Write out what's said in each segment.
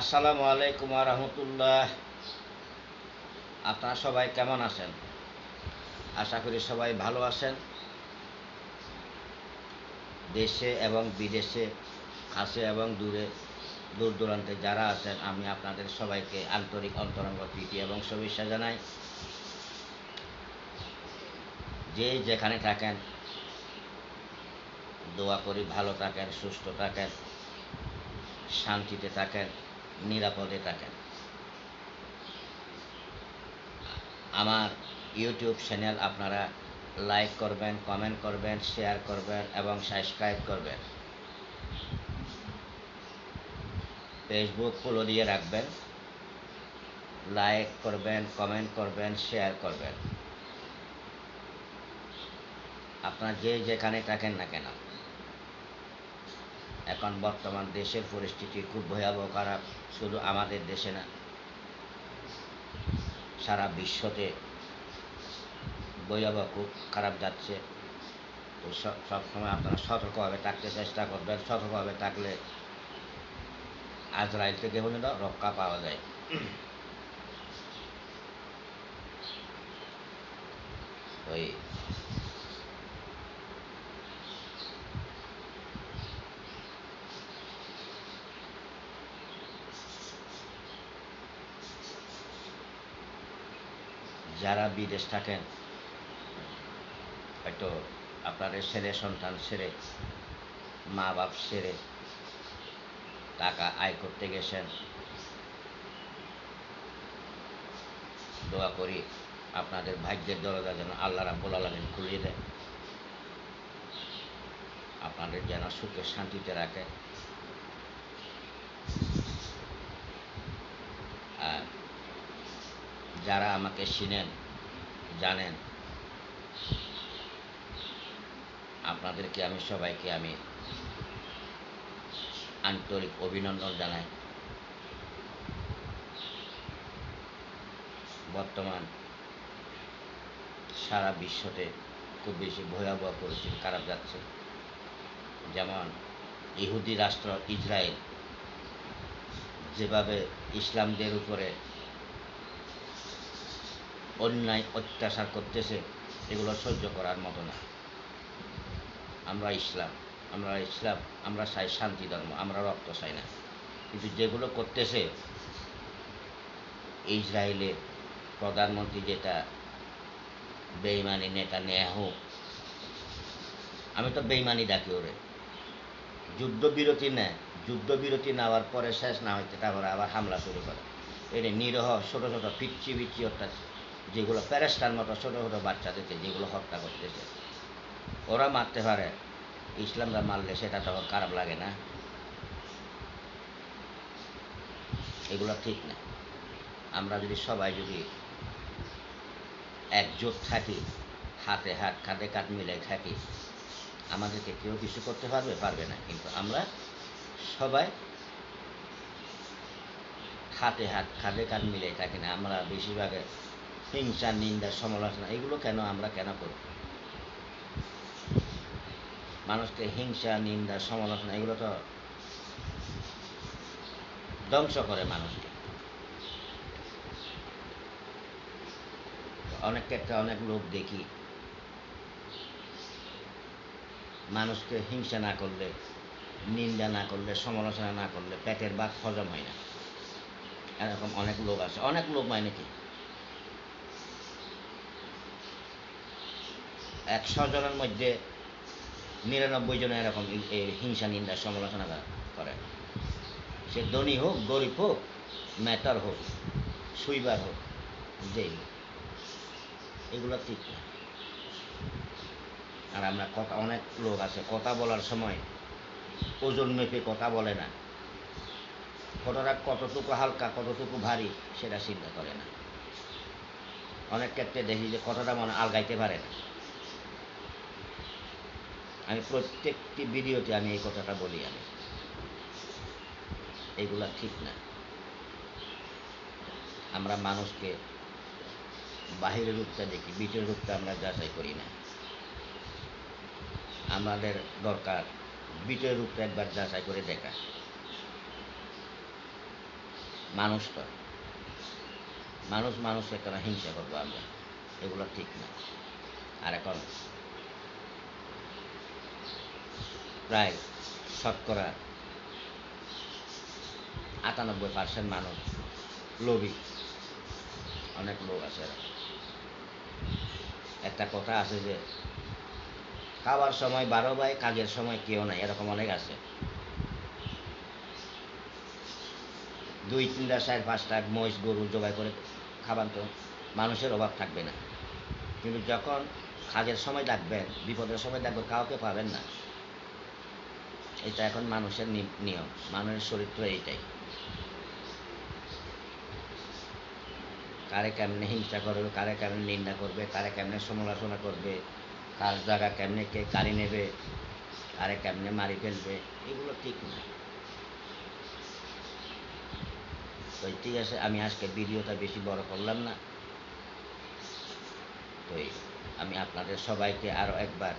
আসসালামু আলাইকুম রহমতুল্লাহ। আপনারা সবাই কেমন আছেন? আশা করি সবাই ভালো আছেন। দেশে এবং বিদেশে কাছে এবং দূরে দূর দূরান্তে যারা আছেন, আমি আপনাদের সবাইকে আন্তরিক অন্তরঙ্গ প্রীতি এবং শুভেচ্ছা জানাই। যে যেখানে থাকেন, দোয়া করি ভালো থাকেন, সুস্থ থাকেন, শান্তিতে থাকেন। নিরাপদে থাকেন আমার ইউটিউব চ্যানেল আপনারা লাইক করবেন, কমেন্ট করবেন, শেয়ার করবেন এবং সাবস্ক্রাইব করবেন। ফেসবুক ফলো দিয়ে রাখবেন। লাইক করবেন, কমেন্ট করবেন, শেয়ার করবেন। আপনার যে যেখানে থাকেন না কেন। এখন বর্তমান দেশের পরিস্থিতি খুব ভয়াবহ খারাপ শুধু আমাদের দেশে না, সারা বিশ্বতে ভয়াবহ খুব খারাপ যাচ্ছে। তো সবসময় আপনারা সতর্কভাবে থাকতে চেষ্টা করবেন। সতর্কভাবে থাকলে আজরাইল থেকে পর্যন্ত রক্ষা পাওয়া যায়। ওই যারা বিদেশ থাকেন, হয়তো আপনাদের ছেলে, সন্তান ছেড়ে, মা বাপ ছেড়ে টাকা আয় করতে গেছেন, দোয়া করি আপনাদের ভাগ্যের দরজা যেন আল্লাহ রাব্বুল আলমিন খুলিয়ে দেয়। আপনাদের যেন সুখে শান্তিতে রাখে। আর যারা আমাকে চিনেন, জানেন, আপনাদেরকে আমি, সবাইকে আমি আন্তরিক অভিনন্দন জানাই। বর্তমান সারা বিশ্বতে খুব বেশি ভয়াবহ পরিস্থিতি খারাপ যাচ্ছে। যেমন ইহুদি রাষ্ট্র ইসরায়েল, যেভাবে ইসলামদের উপরে অন্যায় অত্যাচার করতেছে, এগুলো সহ্য করার মতো না। আমরা ইসলাম আমরা ইসলাম, আমরা চাই শান্তি ধর্ম, আমরা রক্ত চাই না। কিন্তু যেগুলো করতেছে ইসরায়েলের প্রধানমন্ত্রী যেটা বেইমানি নেতা নেয়াহু আমি তো বেইমানি ডাকি ওরে। যুদ্ধবিরতি নেয় যুদ্ধবিরতি নেওয়ার পরে শেষ না হইতে তারপরে আবার হামলা শুরু করে। এটা নিরহ ছোটো ছোটো পিচ্ছি পিচ্ছি অত্যাচার। যেগুলো প্যারেস্টার মতো ছোটো ছোটো বাচ্চাদেরকে যেগুলো হত্যা করতেছে। ওরা মারতে পারে। ইসলামরা মারলে সেটা তখন খারাপ লাগে না। এগুলো ঠিক না। আমরা যদি সবাই যদি একজোট থাকি, হাতে হাত, কাঁধে কাঁধ মিলে থাকি, আমাদেরকে কেউ কিছু করতে পারবে পারবে না। কিন্তু আমরা সবাই হাতে হাত, কাঁধে কাঁধ মিলে থাকি না। আমরা বেশিরভাগ হিংসা, নিন্দা, সমালোচনা, এগুলো কেন আমরা কেন করি? মানুষকে হিংসা, নিন্দা, সমালোচনা, এগুলো তো ধ্বংস করে মানুষকে। অনেক ক্ষেত্রে অনেক লোক দেখি, মানুষকে হিংসা না করলে, নিন্দা না করলে, সমালোচনা না করলে, পেটের ভাত হজম হয় না। এরকম অনেক লোক আছে। অনেক লোক মানে কি? একশো জনের মধ্যে নিরানব্বই জন এরকম হিংসা নিন্দা সমালোচনা করে। সে ধনী হোক, গরিব হোক, ম্যাটার হোক, সুইবার হোক, যেই এগুলো ঠিক না। আর আমরা কথা অনেক লোক আছে, কথা বলার সময় ওজন মেপে কথা বলে না। কথাটা কতটুকু হালকা, কতটুকু ভারী, সেটা চিন্তা করে না। অনেক ক্ষেত্রে দেখি যে কথাটা মনে আলগাইতে পারে না। আমি প্রত্যেকটি ভিডিওতে আমি এই কথাটা বলি আমি। এগুলা ঠিক না। আমরা মানুষকে বাহিরের রূপটা দেখি, ভিতরের রূপটা আমরা যাচাই করি না। আমাদের দরকার ভিতরের রূপটা একবার যাচাই করে দেখা। মানুষ মানুষ মানুষের কেন হিংসা করব আমরা। এগুলো ঠিক না। আর এখন প্রায় শতকরা আটানব্বই পার্সেন্ট মানুষ লোভী। অনেক লোক আছে একটা কথা আছে যে, খাওয়ার সময় বারো ভাই কাজের সময় কেউ নাই, এরকম অনেক আছে। দুই তিনটা চার পাঁচটা মহিষ, গরু জবাই করে খাবার তো মানুষের অভাব থাকবে না। কিন্তু যখন কাজের সময় ডাকবেন, বিপদের সময় ডাকবেন, কাউকে পাবেন না। এটা এখন মানুষের নিয়ম। মানুষের চরিত্র এইটাই। কারে কেমনে হিংসা করবে, কারে কেমনে নিন্দা করবে, কারে কেমনে সমালোচনা করবে, কার জায়গা কেমনে কে কারি নেবে, কারে কেমনে মারি ফেলবে, এগুলো ঠিক না। তো ঠিক আছে, আমি আজকে ভিডিওটা বেশি বড় করলাম না। তো আমি আপনাদের সবাইকে আরও একবার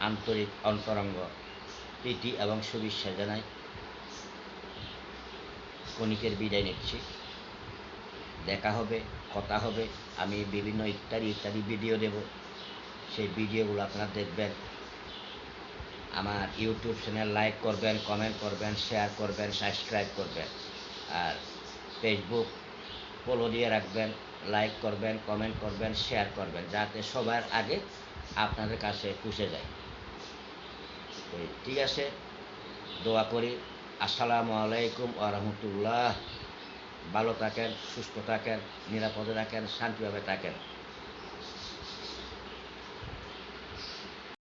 আন্তরিক অন্তরঙ্গ, প্রীতি এবং শুভেচ্ছা জানাই। কণিকের বিদায় নিচ্ছি। দেখা হবে, কথা হবে, আমি বিভিন্ন ইত্যাদি ইত্যাদি ভিডিও দেব। সেই ভিডিওগুলো আপনারা দেখবেন। আমার ইউটিউব চ্যানেল লাইক করবেন কমেন্ট করবেন শেয়ার করবেন সাবস্ক্রাইব করবেন। আর ফেসবুক ফলো দিয়ে রাখবেন লাইক করবেন কমেন্ট করবেন শেয়ার করবেন, যাতে সবার আগে আপনাদের কাছে পৌঁছে যায়। ঠিক আছে? দোয়া করি। আসসালামু আলাইকুম আ রহমতুল্লাহ। ভালো থাকেন, সুস্থ থাকেন, নিরাপদে থাকেন, শান্তিভাবে থাকেন।